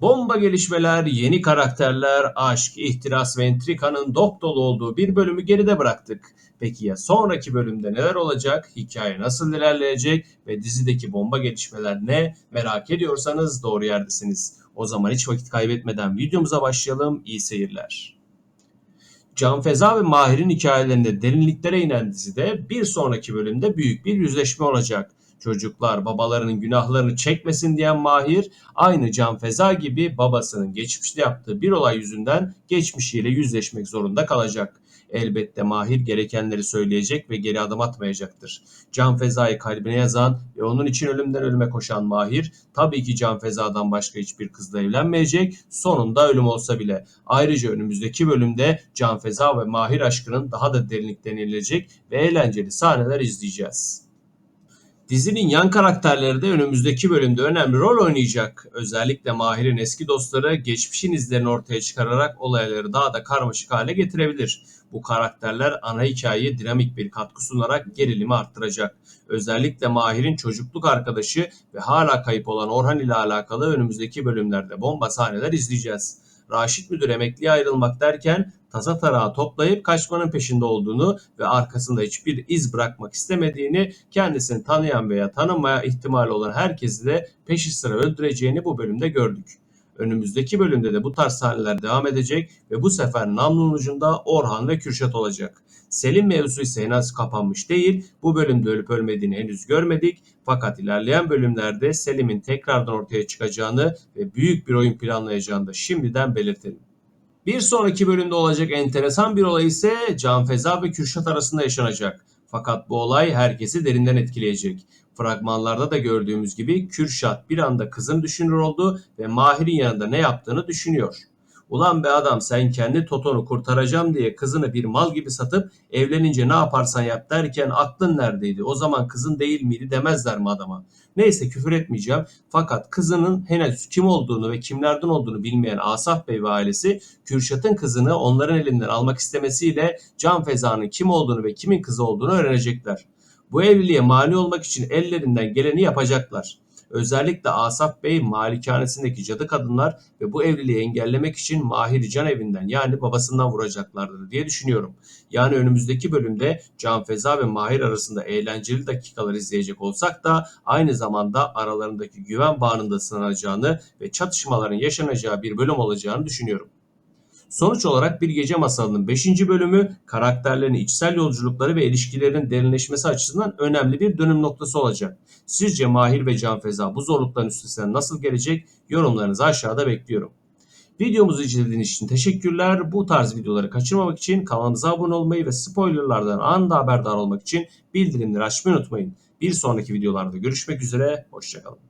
Bomba gelişmeler, yeni karakterler, aşk, ihtiras ve entrikanın dop dolu olduğu bir bölümü geride bıraktık. Peki ya sonraki bölümde neler olacak? Hikaye nasıl ilerleyecek? Ve dizideki bomba gelişmeler ne? Merak ediyorsanız doğru yerdesiniz. O zaman hiç vakit kaybetmeden videomuza başlayalım. İyi seyirler. Can Feza ve Mahir'in hikayelerinde derinliklere inen dizide bir sonraki bölümde büyük bir yüzleşme olacak. Çocuklar babalarının günahlarını çekmesin diyen Mahir aynı Can Feza gibi babasının geçmişte yaptığı bir olay yüzünden geçmişiyle yüzleşmek zorunda kalacak. Elbette Mahir gerekenleri söyleyecek ve geri adım atmayacaktır. Can Feza'yı kalbine yazan ve onun için ölümden ölüme koşan Mahir tabii ki Can Feza'dan başka hiçbir kızla evlenmeyecek sonunda ölüm olsa bile. Ayrıca önümüzdeki bölümde Can Feza ve Mahir aşkının daha da derinlikten inilecek ve eğlenceli sahneler izleyeceğiz. Dizinin yan karakterleri de önümüzdeki bölümde önemli rol oynayacak. Özellikle Mahir'in eski dostları geçmişin izlerini ortaya çıkararak olayları daha da karmaşık hale getirebilir. Bu karakterler ana hikayeye dinamik bir katkı sunarak gerilimi arttıracak. Özellikle Mahir'in çocukluk arkadaşı ve hala kayıp olan Orhan ile alakalı önümüzdeki bölümlerde bomba sahneler izleyeceğiz. Raşit Müdür emekliye ayrılmak derken tasa tarağı toplayıp kaçmanın peşinde olduğunu ve arkasında hiçbir iz bırakmak istemediğini, kendisini tanıyan veya tanımaya ihtimali olan herkesi de peşi sıra öldüreceğini bu bölümde gördük. Önümüzdeki bölümde de bu tarz sahneler devam edecek ve bu sefer namlunun ucunda Orhan ve Kürşat olacak. Selim mevzusu ise henüz kapanmış değil. Bu bölümde ölüp ölmediğini henüz görmedik. Fakat ilerleyen bölümlerde Selim'in tekrardan ortaya çıkacağını ve büyük bir oyun planlayacağını da şimdiden belirtelim. Bir sonraki bölümde olacak enteresan bir olay ise Can Feza ve Kürşat arasında yaşanacak. Fakat bu olay herkesi derinden etkileyecek. Fragmanlarda da gördüğümüz gibi Kürşat bir anda kızın düşünür oldu ve Mahir'in yanında ne yaptığını düşünüyor. Ulan be adam sen kendi Toton'u kurtaracağım diye kızını bir mal gibi satıp evlenince ne yaparsan yap derken aklın neredeydi? O zaman kızın değil miydi demezler mi adama? Neyse küfür etmeyeceğim. Fakat kızının henüz kim olduğunu ve kimlerden olduğunu bilmeyen Asaf Bey ve ailesi Kürşat'ın kızını onların elinden almak istemesiyle Can Feza'nın kim olduğunu ve kimin kızı olduğunu öğrenecekler. Bu evliliğe mani olmak için ellerinden geleni yapacaklar. Özellikle Asaf Bey malikanesindeki cadı kadınlar ve bu evliliği engellemek için Mahir Can evinden yani babasından vuracaklardır diye düşünüyorum. Yani önümüzdeki bölümde Can Feza ve Mahir arasında eğlenceli dakikalar izleyecek olsak da aynı zamanda aralarındaki güven bağının da sınanacağını ve çatışmaların yaşanacağı bir bölüm olacağını düşünüyorum. Sonuç olarak Bir Gece Masalı'nın 5. bölümü karakterlerin içsel yolculukları ve ilişkilerin derinleşmesi açısından önemli bir dönüm noktası olacak. Sizce Mahir ve Can Feza bu zorlukların üstesinden nasıl gelecek? Yorumlarınızı aşağıda bekliyorum. Videomuzu izlediğiniz için teşekkürler. Bu tarz videoları kaçırmamak için kanalımıza abone olmayı ve spoilerlardan anında haberdar olmak için bildirimleri açmayı unutmayın. Bir sonraki videolarda görüşmek üzere. Hoşçakalın.